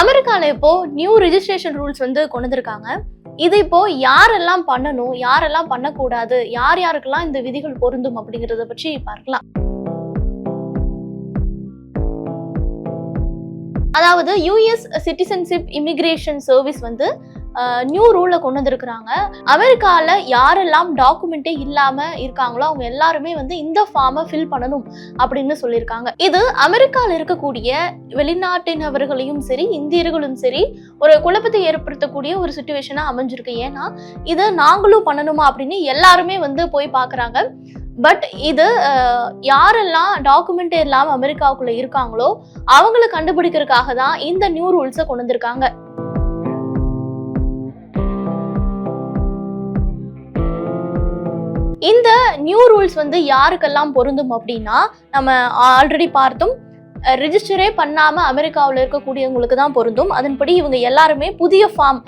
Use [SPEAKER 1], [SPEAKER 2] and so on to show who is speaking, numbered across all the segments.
[SPEAKER 1] அமெரிக்காவில் இப்போ new registration rules வந்து கொண்டு வந்திருக்காங்க இது இப்போ யாரெல்லாம் பண்ணணும் யாரெல்லாம் பண்ணக்கூடாது யார் யாருக்கெல்லாம் இந்த விதிகள் பொருந்தும் அப்படிங்கறத பற்றி பார்க்கலாம். அதாவது யூஎஸ் சிட்டிசன்ஷிப் இமிகிரேஷன் சர்வீஸ் வந்து நியூ ரூலை கொண்டு வந்திருக்கிறாங்க அமெரிக்கால யாரெல்லாம் டாக்குமெண்ட்டே இல்லாம இருக்காங்களோ அவங்க எல்லாருமே வந்து இந்த ஃபார்மை ஃபில் பண்ணணும் அப்படின்னு சொல்லியிருக்காங்க. இது அமெரிக்காவில் இருக்கக்கூடிய வெளிநாட்டினவர்களையும் சரி இந்தியர்களும் சரி ஒரு குழப்பத்தை ஏற்படுத்தக்கூடிய ஒரு சுச்சுவேஷனா அமைஞ்சிருக்கு. ஏன்னா இதை நாங்களும் பண்ணணுமா அப்படின்னு எல்லாருமே வந்து போய் பார்க்குறாங்க. பட் இது யாரெல்லாம் டாக்குமெண்ட் இல்லாமல் அமெரிக்காவுக்குள்ள இருக்காங்களோ அவங்கள கண்டுபிடிக்கிறதுக்காக தான் இந்த நியூ ரூல்ஸை கொண்டு வந்திருக்காங்க. இந்த நியூ ரூல்ஸ் வந்து யாருக்கெல்லாம் பொருந்தும் அப்படின்னா நம்ம ஆல்ரெடி பார்த்தோம் ரிஜிஸ்டரே பண்ணாம அமெரிக்காவில் இருக்கக்கூடியவங்களுக்கு தான் பொருந்தும். அதன்படி இவங்க எல்லாருமே புதிய form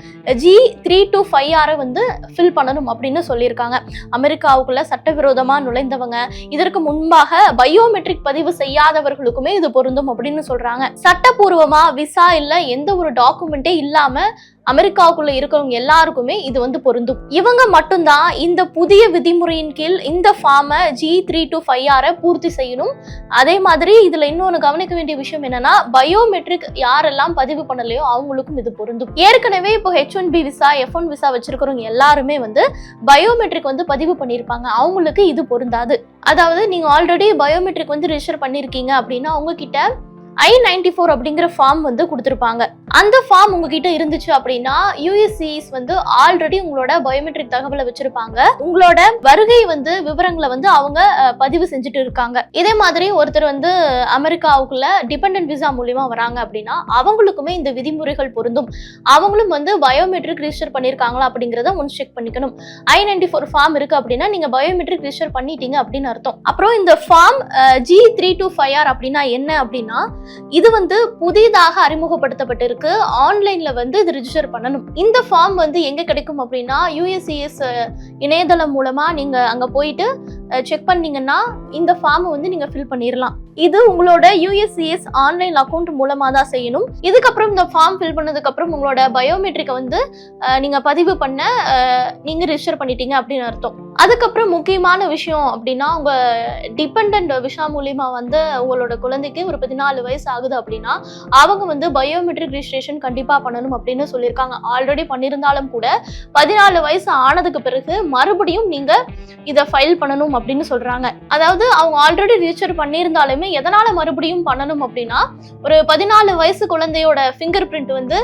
[SPEAKER 1] G three two five ஆரை வந்து ஃபில் பண்ணணும் அப்படின்னு சொல்லியிருக்காங்க. அமெரிக்காவுக்குள்ள சட்டவிரோதமாக நுழைந்தவங்க இதற்கு முன்பாக பயோமெட்ரிக் பதிவு செய்யாதவர்களுக்குமே இது பொருந்தும் அப்படின்னு சொல்றாங்க. சட்டப்பூர்வமா விசா இல்லை எந்த ஒரு டாக்குமெண்ட்டே இல்லாம அமெரிக்காவுக்குள்ள இருக்கிறவங்க எல்லாருக்குமே இது வந்து பொருந்தும். இவங்க மட்டும்தான் இந்த புதிய விதிமுறையின் கீழ் இந்த ஃபார்மை ஜி த்ரீ டு ஃபைவ் ஆரை பூர்த்தி செய்யணும். அதே மாதிரி இதுல இன்னொன்று கவனிக்க வேண்டிய விஷயம் என்னன்னா பயோமெட்ரிக் யாரெல்லாம் பதிவு பண்ணலையோ அவங்களுக்கும் இது பொருந்தும். ஏற்கனவே இப்போ H one B visa F one visa வச்சிருக்கிறவங்க எல்லாருமே வந்து பயோமெட்ரிக் வந்து பதிவு பண்ணியிருப்பாங்க. அவங்களுக்கு இது பொருந்தாது. அதாவது நீங்க ஆல்ரெடி பயோமெட்ரிக் வந்து ரிஜிஸ்டர் பண்ணிருக்கீங்க அப்படின்னா உங்ககிட்ட ஐ நைன்டி ஃபோர் அப்படிங்கிற ஃபார்ம் வந்து கொடுத்துருப்பாங்க. அந்த ஃபார்ம் உங்ககிட்ட இருந்துச்சு அப்படின்னா யூஎஸ்சிஸ் வந்து ஆல்ரெடி உங்களோட பயோமெட்ரிக் தகவலை வச்சிருப்பாங்க. உங்களோட வருகை வந்து விவரங்களை வந்து அவங்க பதிவு செஞ்சுட்டு இருக்காங்க. இதே மாதிரி ஒருத்தர் வந்து அமெரிக்காவுக்குள்ள டிபெண்டன்ட் விசா மூலியமா வராங்க அப்படின்னா அவங்களுக்குமே இந்த விதிமுறைகள் பொருந்தும். அவங்களும் வந்து பயோமெட்ரிக் ரிஜிஸ்டர் பண்ணியிருக்காங்களா அப்படிங்கிறத ஒன்ஸ் செக் பண்ணிக்கணும். ஐ நைன்டி ஃபோர் ஃபார்ம் இருக்கு அப்படின்னா நீங்க பயோமெட்ரிக் ரிஜிஸ்டர் பண்ணிட்டீங்க அப்படின்னு அர்த்தம். அப்புறம் இந்த form G three two five R அப்படின்னா என்ன அப்படின்னா இது வந்து புதிதாக அறிமுகப்படுத்தப்பட்டிருக்கு. ஆன்லைன்ல வந்து இது ரிஜிஸ்டர் பண்ணணும். இந்த ஃபார்ம் வந்து எங்க கிடைக்கும் அப்படின்னா யூஎஸ்சிஎஸ் இணையதளம் மூலமா நீங்க அங்க போயிட்டு செக் பண்ணீங்கன்னா இந்த ஃபார்ம் வந்து நீங்க ஃபில் பண்ணிடலாம் இது உங்களோட யூஎஸ்சிஎஸ் ஆன்லைன் அக்கௌண்ட் மூலமா தான் செய்யணும். இதுக்கப்புறம் இந்த ஃபார்ம் ஃபில் பண்ணதுக்கு அப்புறம் உங்களோட பயோமெட்ரிக்கை வந்து நீங்க பதிவு பண்ண நீங்க ரிஜிஸ்டர் பண்ணிட்டீங்க அப்படின்னு அர்த்தம். அதுக்கப்புறம் முக்கியமான விஷயம் அப்படின்னா உங்க டிபெண்ட் விஷா மூலியமா வந்து உங்களோட குழந்தைக்கு ஒரு பதினாலு வயசு ஆகுது அப்படின்னா அவங்க வந்து பயோமெட்ரிக் ரிஜிஸ்ட்ரேஷன் கண்டிப்பா பண்ணணும் அப்படின்னு சொல்லியிருக்காங்க. ஆல்ரெடி பண்ணியிருந்தாலும் கூட பதினாலு வயசு ஆனதுக்கு பிறகு மறுபடியும் நீங்க இதை ஃபைல் பண்ணணும் அப்படின்னு சொல்றாங்க. அதாவது அவங்க ஆல்ரெடி ரிஜிஸ்டர் பண்ணியிருந்தாலுமே எதனால மறுபடியும் பண்ணணும் அப்படின்னா ஒரு பதினாலு வயசு குழந்தையோட ஃபிங்கர் பிரிண்ட் வந்து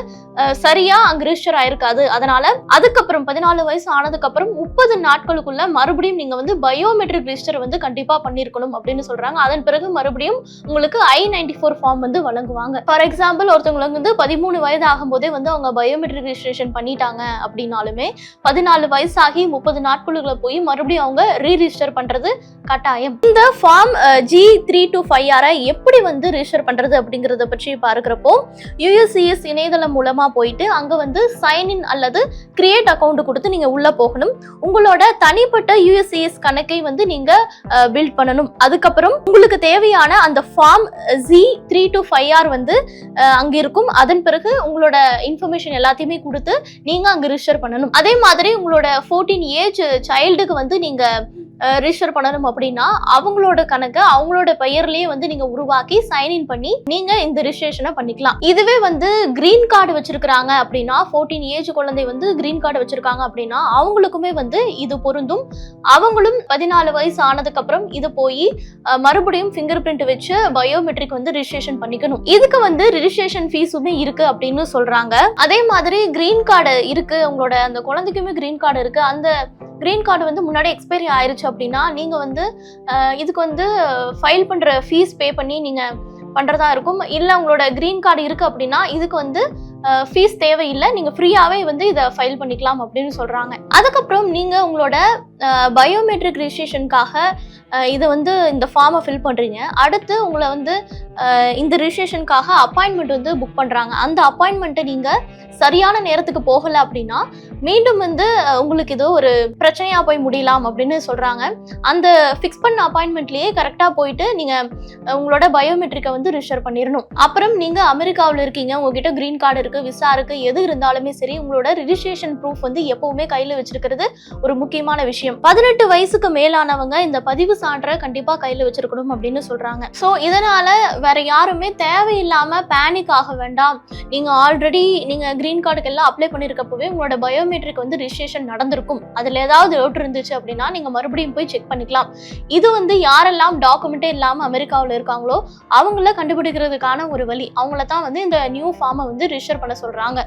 [SPEAKER 1] சரியா அங்க ரிஜிஸ்டர் ஆயிருக்காது. அதனால அதுக்கப்புறம் பதினாலு வயசு ஆனதுக்கு அப்புறம் முப்பது நாட்களுக்குள்ள மறுபடியும் நீங்க வந்து பயோமெட்ரிக் ரிஜிஸ்டர் வந்து கண்டிப்பா பண்ணிருக்கணும் அப்படின்னு சொல்றாங்க. அதன் பிறகு மறுபடியும் உங்களுக்கு ஐ நைன்டி ஃபோர் ஃபார்ம் வந்து வழங்குவாங்க. ஃபார் எக்ஸாம்பிள் ஒருத்தவங்களுக்கு வந்து பதிமூணு வயது ஆகும்போதே வந்து அவங்க பயோமெட்ரிக் ரிஜிஸ்ட்ரேஷன் பண்ணிட்டாங்க அப்படின்னாலுமே பதினாலு வயசாகி முப்பது நாட்களுக்குள்ள போய் மறுபடியும் அவங்க ரீ ரிஜிஸ்டர் பண்றது கட்டாயம். இந்த form G three two five ஆரை எப்படி வந்து ரிஜிஸ்டர் பண்றது அப்படிங்கறத பற்றி பார்க்குறப்போ யூஎஸ்சிஎஸ் இணையதளம் மூலமா போயிட்டு அங்க வந்து சைன் இன் அல்லது கிரியேட் அக்கௌண்ட் கொடுத்து நீங்க உள்ள போகணும். உங்களோட தனிப்பட்ட யூஎஸ்சிஎஸ் கணக்கை வந்து நீங்க பில்ட் பண்ணணும். அதுக்கப்புறம் உங்களுக்கு தேவையான அந்த form G three two five R வந்து அங்க இருக்கும். அதன் பிறகு உங்களோட இன்ஃபர்மேஷன் எல்லாத்தையுமே கொடுத்து நீங்க அங்க ரிஜிஸ்டர் பண்ணணும். அதே மாதிரி உங்களோட ஃபோர்டீன் ஏஜ் சைல்டுக்கு வந்து நீங்க ரிஜிஸ்டர் பண்ணணும் அப்படின்னா அவங்களோட கணக்கை அவங்களோட பெயர்லயே வந்து நீங்க உருவாக்கி சைன் இன் பண்ணி நீங்க இந்த ரிஜிஸ்ட்ரேஷனை பண்ணிக்கலாம். இதுவே வந்து கிரீன் கார்டு வச்சிருக்காங்க அப்படின்னா ஃபோர்டீன் ஏஜ் குழந்தை வந்து கிரீன் கார்டு வச்சிருக்காங்க அப்படின்னா அவங்களுக்குமே வந்து இது பொருந்தும். அவங்களும் பதினாலு வயசு ஆனதுக்கு அப்புறம் இது போய் மறுபடியும் ஃபிங்கர் பிரிண்ட் வச்சு பயோமெட்ரிக் வந்து ரிஜிஸ்ட்ரேஷன் பண்ணிக்கணும். இதுக்கு வந்து ரிஜிஸ்ட்ரேஷன் ஃபீஸுமே இருக்கு அப்படின்னு சொல்றாங்க. அதே மாதிரி கிரீன் கார்டு இருக்கு. உங்களோட அந்த குழந்தைக்குமே கிரீன் கார்டு இருக்கு. அந்த கிரீன் கார்டு வந்து முன்னாடி எக்ஸ்பைரி ஆயிருச்சு அப்படின்னா நீங்க வந்து இதுக்கு வந்து ஃபைல் பண்ற ஃபீஸ் பே பண்ணி நீங்க பண்றதா இருக்கும். இல்ல உங்களோட கிரீன் கார்டு இருக்கு அப்படின்னா இதுக்கு வந்து ஃபீஸ் தேவையில்லை. நீங்க ஃப்ரீயாவே வந்து இதை ஃபைல் பண்ணிக்கலாம் அப்படின்னு சொல்றாங்க. அதுக்கப்புறம் நீங்க உங்களோட பயோமெட்ரிக் ரிஜிஸ்ட்ரேஷனுக்காக இதை வந்து இந்த ஃபார்மை ஃபில் பண்றீங்க. அடுத்து உங்களை வந்து இந்த ரிஜிஸ்ட்ரேஷனுக்காக அப்பாயின்மெண்ட் வந்து புக் பண்ணுறாங்க அந்த அப்பாயின்மெண்ட்டை நீங்கள் சரியான நேரத்துக்கு போகலை அப்படின்னா மீண்டும் வந்து உங்களுக்கு ஏதோ ஒரு பிரச்சனையாக போய் முடியலாம் அப்படின்னு சொல்கிறாங்க அந்த ஃபிக்ஸ் பண்ண அப்பாயின்மெண்ட்லேயே கரெக்டாக போயிட்டு நீங்கள் உங்களோட பயோமெட்ரிக்கை வந்து ரிஜிஸ்டர் பண்ணிடணும் அப்புறம் நீங்கள் அமெரிக்காவில் இருக்கீங்க உங்ககிட்ட கிரீன் கார்டு இருக்குது விசா இருக்குது எது இருந்தாலுமே சரி உங்களோட ரிஜிஸ்ட்ரேஷன் ப்ரூஃப் வந்து எப்போவுமே கையில் வச்சிருக்கிறது ஒரு முக்கியமான விஷயம். பதினெட்டு வயசுக்கு மேலானவங்க இந்த பதிவு சான்றை கண்டிப்பாக கையில் வச்சிருக்கணும் அப்படின்னு சொல்கிறாங்க ஸோ இதனால் வேற யாருமே தேவையில்லாம பேனிக் ஆக வேண்டாம். நீங்க ஆல்ரெடி நீங்க கிரீன் கார்டுக்கு எல்லாம் அப்ளை பண்ணிருக்கப்பவே உங்களோட பயோமெட்ரிக் வந்து ரிஜிஸ்ட்ரேஷன் நடந்திருக்கும். அதுல ஏதாவது டவுட் இருந்துச்சு அப்படின்னா நீங்க மறுபடியும் போய் செக் பண்ணிக்கலாம். இது வந்து யாரெல்லாம் டாக்குமெண்ட்டே இல்லாம அமெரிக்காவில் இருக்காங்களோ அவங்கள கண்டுபிடிக்கிறதுக்கான ஒரு வழி. அவங்கள தான் வந்து இந்த நியூ ஃபார்மை வந்து ரிஜிஸ்டர் பண்ண சொல்றாங்க.